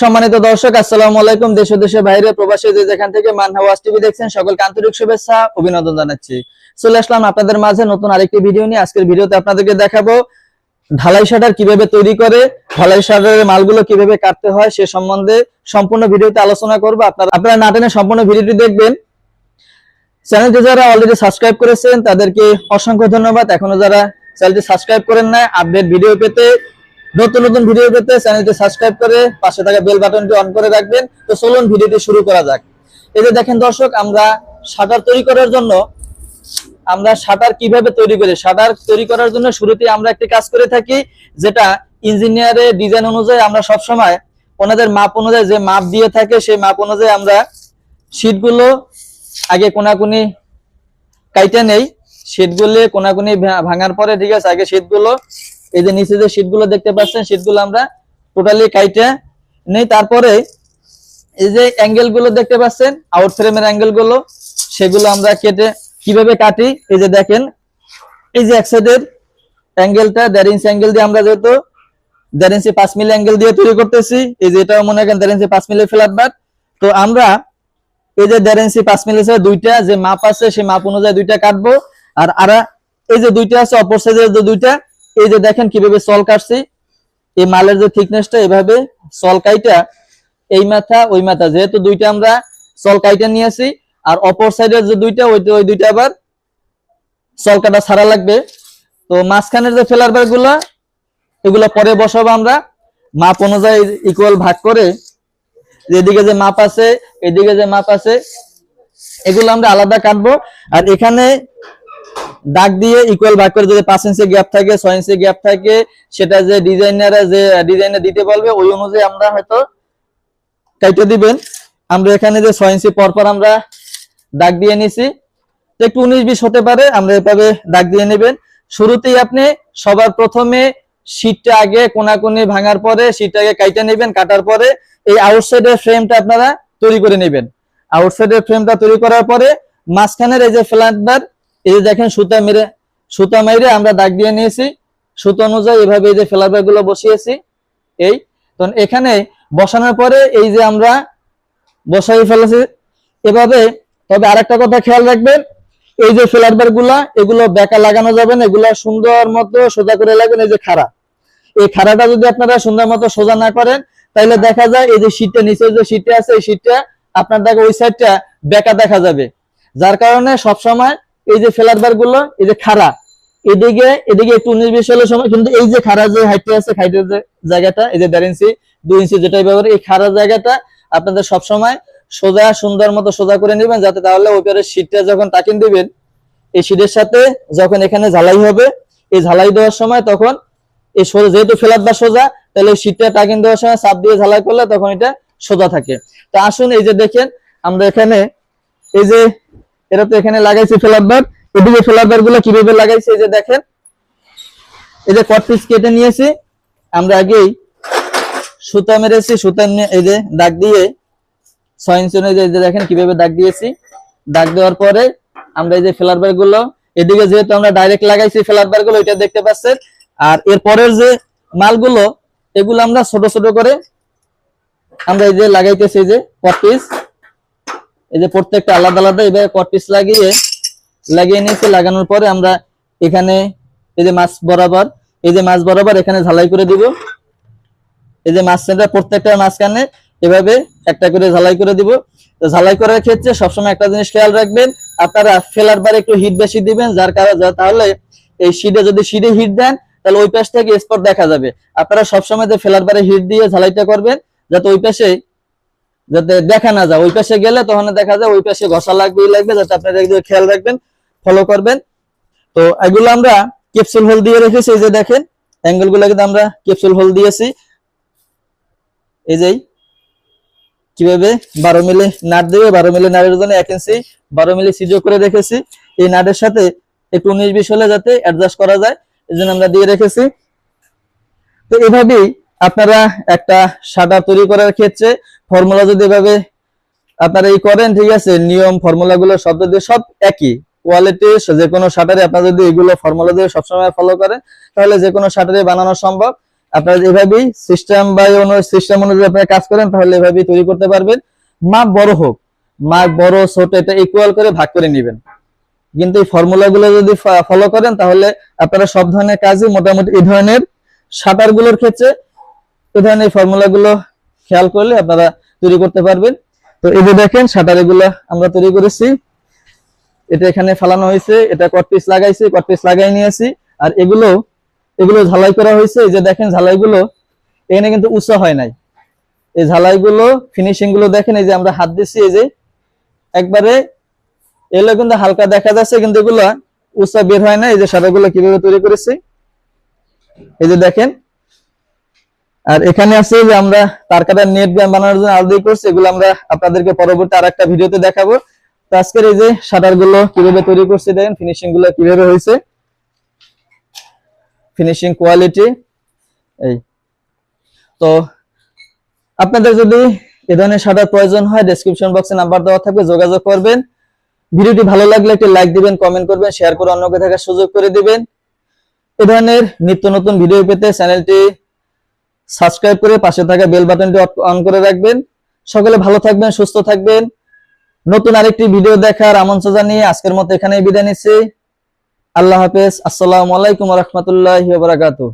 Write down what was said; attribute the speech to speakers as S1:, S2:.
S1: সম্মানিত দর্শক, আসসালামু আলাইকুম দেশ ও দেশের বাইরে প্রবাসী যে যেখান থেকে মানহা ওয়াজ টিভি দেখছেন, সকলকে আন্তরিক শুভেচ্ছা, অভিনন্দন জানাচ্ছি। চলে আসলাম আপনাদের মাঝে নতুন আরেকটি ভিডিও নিয়ে। আজকের ভিডিওতে আপনাদেরকে দেখাবো ঢালাই শাটার কীভাবে তৈরি করে, ঢালাই শাটারের মালগুলো কীভাবে কাটতে হয় সে সম্বন্ধে সম্পূর্ণ ভিডিওতে আলোচনা করব। আপনারা আপনারা না টেনে সম্পূর্ণ ভিডিওটি দেখবেন। চ্যানেলটি যারা অলরেডি সাবস্ক্রাইব করেছেন, তাদেরকে অসংখ্য ধন্যবাদ। এখনও যারা চ্যানেলটি সাবস্ক্রাইব করেন না আপডেট ভিডিও পেতে নতুন নতুন ভিডিও পেতে চ্যানেলটি সাবস্ক্রাইব করে পাশে থাকা বেল বাটনটি অন করে রাখবেন। তো চলুন ভিডিওটি শুরু করা যাক। এই যে দেখেন দর্শক, আমরা শাটার তৈরি করার জন্য, আমরা শাটার কীভাবে তৈরি করি? শাটার তৈরি করার জন্য শুরুতে আমরা একটি কাজ করে থাকি, যেটা ইঞ্জিনিয়ারের ডিজাইন অনুযায়ী আমরা সব সময় ওনাদের মাপ অনুযায়ী যে মাপ দিয়ে থাকে, সেই মাপ অনুযায়ী আমরা শীটগুলো আগে কোনাকুনি কাইটে নেই। শীটগুলো কোনাকুনি ভাঙার পরে, ঠিক আছে, আগে শীটগুলো এই যে নিচে যে শীটগুলো দেখতে পাচ্ছেন শীটগুলো আমরা টোটালি কাইটে নেই। তারপরে এই যে অ্যাঙ্গেলগুলো দেখতে পাচ্ছেন আউট ফ্রেমের অ্যাঙ্গেলগুলো সেগুলো আমরা কেটে কীভাবে কাটি? এই যে দেখেন, এই যে এক সাইডের অ্যাঙ্গেলটা দেড় ইঞ্চি অ্যাঙ্গেল দিয়ে আমরা যেহেতু দেড় ইঞ্চি পাঁচ মিলি অ্যাঙ্গেল দিয়ে তৈরি করতেছি, এই যে এটাও মনে করেন দেড় ইঞ্চি পাঁচ মিলি ফ্ল্যাট বার তো আমরা এই যে দেড় ইঞ্চি পাঁচ মিলি আছে দুইটা, যে মাপ আছে সেই মাপ অনুযায়ী দুইটা কাটবো। আর আরা এই যে দুইটা আছে, অপর সাইডের যে দুইটা এই যে দেখেন কীভাবে সল কাটছি, এই মালের যে থিকনেসটা এভাবে সল কাইটা এই মাথা, ওই মাথা। যেহেতু দুইটা আমরা সল কাইটা নিয়েছি, আর অপর সাইডের যে দুইটা, ওই ওই দুইটা আবার সল কাটা ছাড়া লাগবে। তো মাঝখানের যে ফেলার বারগুলা, এগুলো পরে বসাবো আমরা। মাপ অনুযায়ী ইকুয়াল ভাগ করে যেদিকে যে মাপ আছে, এদিকে যে মাপ আছে, এগুলো আমরা আলাদা কাটবো। আর এখানে দাগ দিয়ে ইকুয়াল ভাগ করে যদি পাঁচ ইঞ্চি গ্যাপ থাকে, ছয় ইঞ্চি গ্যাপ থাকে, সেটা যে ডিজাইনার যে ডিজাইনে দিতে বলবে, ওই অনুযায়ী আমরা হয়তো কাইটে দিবেন। আমরা এখানে যে ছয় ইঞ্চি পর পর আমরা দাগ দিয়ে নিছি। একটু উনিশ বিশ হতে পারে, আমরা এভাবে দাগ দিয়ে নেবেন। শুরুতেই আপনি সবার প্রথমে শীটটা আগে কোনাকুনি ভাঙার পরে আগে কাইটা নেবেন, কাটার পরে এই আউটসাইডের ফ্রেমটা আপনারা তৈরি করে নেবেন। আউটসাইডের ফ্রেমটা তৈরি করার পরে মাঝখানের এই যে ফ্ল্যাট বার এই যে দেখেন সুতা মেরে সুতা মেরে আমরা দাগ দিয়ে নিয়েছি। সুতো অনুযায়ী এভাবে এই যে ফ্ল্যাট বারগুলো বসিয়েছি। এই, তো এখানে বসানোর পরে এই যে আমরা বসাই ফেলেছি। এভাবে, তবে আরেকটা কথা খেয়াল রাখবেন, এই যে ফ্ল্যাট বারগুলা এগুলো বেকা লাগানো যাবে না, এগুলো সুন্দর মতো সোজা করে লাগবেন এই যে খাড়া। এই খাড়াটা যদি আপনারা সুন্দর মতো সোজা না করেন তাহলে দেখা যায় এই যে শীটটা নিচে যে শীটটা আছে, এই শীটটা আপনার দেখো ওই সাইডটা বেকা দেখা যাবে। যার কারণে সব সময় এই যে ফ্ল্যাট বারগুলো এই যে খাড়া, এদিকে এদিকে একটু উনিশ বিশ হলে সময়, কিন্তু এই যে খাড়া যে হাইটটা আছে হাইটের যে জায়গাটা, এই যে দেড় ইঞ্চি, দুই ইঞ্চি যেটাই ব্যবহার এই খাড়া জায়গাটা আপনাদের সব সময় সোজা, সুন্দর মতো সোজা করে নেবেন, যাতে তাহলে ওপরের শীটটা যখন টাকিন দিবেন, এই শীটের সাথে যখন এখানে ঝালাই হবে, এই ঝালাই দেওয়ার সময় তখন এই যেহেতু ফ্ল্যাট বা সোজা, তাহলে শীটটা টাকিন দেওয়ার সময় চাপ দিয়ে ঝালাই করলে তখন এটা সোজা থাকে। তো আসুন এই যে দেখেন, আমরা এখানে এই যে এটা তো এখানে লাগাইছি ফ্ল্যাট বার এদিকে ফ্ল্যাট বারগুলো কীভাবে লাগাইছি এই যে দেখেন। এই যে কট পিস কেটে নিয়েছি। আমরা আগেই সুতা মেরেছি, সুতা এই যে দাগ দিয়ে ছয় ইঞ্চি দেখেন কীভাবে দাগ দিয়েছি। দাগ দেওয়ার পরে আমরা এই যে ফ্লার বারগুলো, এদিকে যেহেতু আমরা ডাইরেক্ট লাগাইছি ফ্লার বারগুলো, এটা দেখতে পাচ্ছেন। আর এর পরের যে মালগুলো, এগুলো আমরা ছোট ছোট করে আমরা এই যে লাগাইতেছি যে কট পিস এই যে প্রত্যেকটা আলাদা আলাদা এভাবে কট পিস লাগিয়ে লাগিয়ে নিয়েছি। লাগানোর পরে আমরা এখানে এই যে মাছ বরাবর, এই যে মাছ বরাবর এখানে ঝালাই করে দিব। এই যে মাছ সেন্টার প্রত্যেকটা মাঝখানে এভাবে একটা করে ঝালাই করে দিব। তো ঝালাই করার ক্ষেত্রে সবসময় একটা জিনিস খেয়াল রাখবেন, আপনারা ফেলার বার একটু হিট বেশি দিবেন, যার কারণে তাহলে এই শীটে যদি শীটে হিট দেন, তাহলে ওই পাশ থেকে স্পট দেখা যাবে। আপনারা সবসময় যে ফেলার বারে হিট দিয়ে ঝালাইটা করবেন, যাতে ওই পাশে যাতে দেখা না যায়। ওই পাশে গেলে তখন দেখা যায় ওই পাশে ঘষা লাগবে লাগবে, যাতে আপনারা খেয়াল রাখবেন ফলো করবেন। তো এগুলো আমরা ক্যাপসুল হোল দিয়ে রেখেছি, এই যে দেখেন অ্যাঙ্গেলগুলো কিন্তু আমরা ক্যাপসুল হোল দিয়েছি। এই যে, কীভাবে বারো মিলি নাট দেবে, বারো মিলি নাটের জন্য এক ইঞ্চি বারো মিলি সিজো করে রেখেছি। এই নাটের সাথে একটু উনিশ বিশ হলে যাতে অ্যাডজাস্ট করা যায়, এই জন্য আমরা দিয়ে রেখেছি। তো এভাবেই আপনারা একটা সাদা তৈরি করার ক্ষেত্রে ফর্মুলা যদি এভাবে আপনারা এই করেন, ঠিক আছে, নিয়ম, ফর্মুলা গুলো শব্দ দিয়ে সব একই কোয়ালিটি যে কোনো শাটারে আপনারা যদি এগুলো ফর্মুলা দিয়ে সবসময় ফলো করেন, তাহলে যে কোনো শাটারে বানানো সম্ভব। আপনারা এভাবেই সিস্টেম বা সিস্টেম অনুযায়ী আপনারা কাজ করেন, তাহলে এভাবেই তৈরি করতে পারবেন। মাপ বড় হোক, মাপ বড়, ছোট, এটা ইকুয়াল করে ভাগ করে নেবেন। কিন্তু এই ফর্মুলা গুলো যদি ফলো করেন, তাহলে আপনারা সব ধরনের কাজই মোটামুটি এই ধরনের শাটারগুলোর ক্ষেত্রে এই ধরনের ফর্মুলা গুলো খেয়াল করলে আপনারা তৈরি করতে পারবেন। তো এই যে দেখেন শাটার এগুলো আমরা তৈরি করেছি। এটা এখানে ফালানো হয়েছে, এটা কট পিস লাগাইছি, কট পিস লাগাই নিয়েছি। আর এগুলো এগুলো ঝালাই করা হয়েছে। এই যে দেখেন, ঝালাইগুলো এখানে কিন্তু উঁচা হয় নাই। এই ঝালাইগুলো ফিনিশিংগুলো দেখেন, এই যে আমরা হাত দিচ্ছি এই যে একবারে এগুলো কিন্তু হালকা দেখা যাচ্ছে, কিন্তু এগুলো উঁচা বের হয় না এই যে সাদাগুলো কীভাবে তৈরি করেছি? এই যে দেখেন আর এখানে আছে যে আমরা তার কাটার নেট ব্যায়াম বানানোর জন্য আলাদা করছি এগুলো আমরা আপনাদেরকে পরবর্তী আর একটা ভিডিওতে দেখাবো। তো আজকের এই যে শাটারগুলো কীভাবে তৈরি করছি দেখেন ফিনিশিংগুলো কীভাবে হয়েছে। ফিনিশিং কোয়ালিটি এই। তো আপনাদের যদি এ ধরনের শাটার প্রয়োজন হয় ডেসক্রিপশন বক্সে নাম্বার দেওয়া থাকবে, যোগাযোগ করবেন। ভিডিওটি ভালো লাগলে একটি লাইক দিবেন কমেন্ট করবেন শেয়ার করে অন্যকে থাকার সুযোগ করে দিবেন। এ ধরনের নিত্য নতুন ভিডিও পেতে চ্যানেলটি সাবস্ক্রাইব করে পাশে থাকা বেল বাটনটি অন করে রাখবেন। সকলে ভালো থাকবেন, সুস্থ থাকবেন। নতুন আরেকটি ভিডিও দেখার আমন্ত্রণ জানিয়ে আজকের মতো এখানেই বিদায় নিচ্ছি। আল্লাহ হাফেজ। আসসালামু আলাইকুম রহমতুল্লাহ বারাকাতুহ।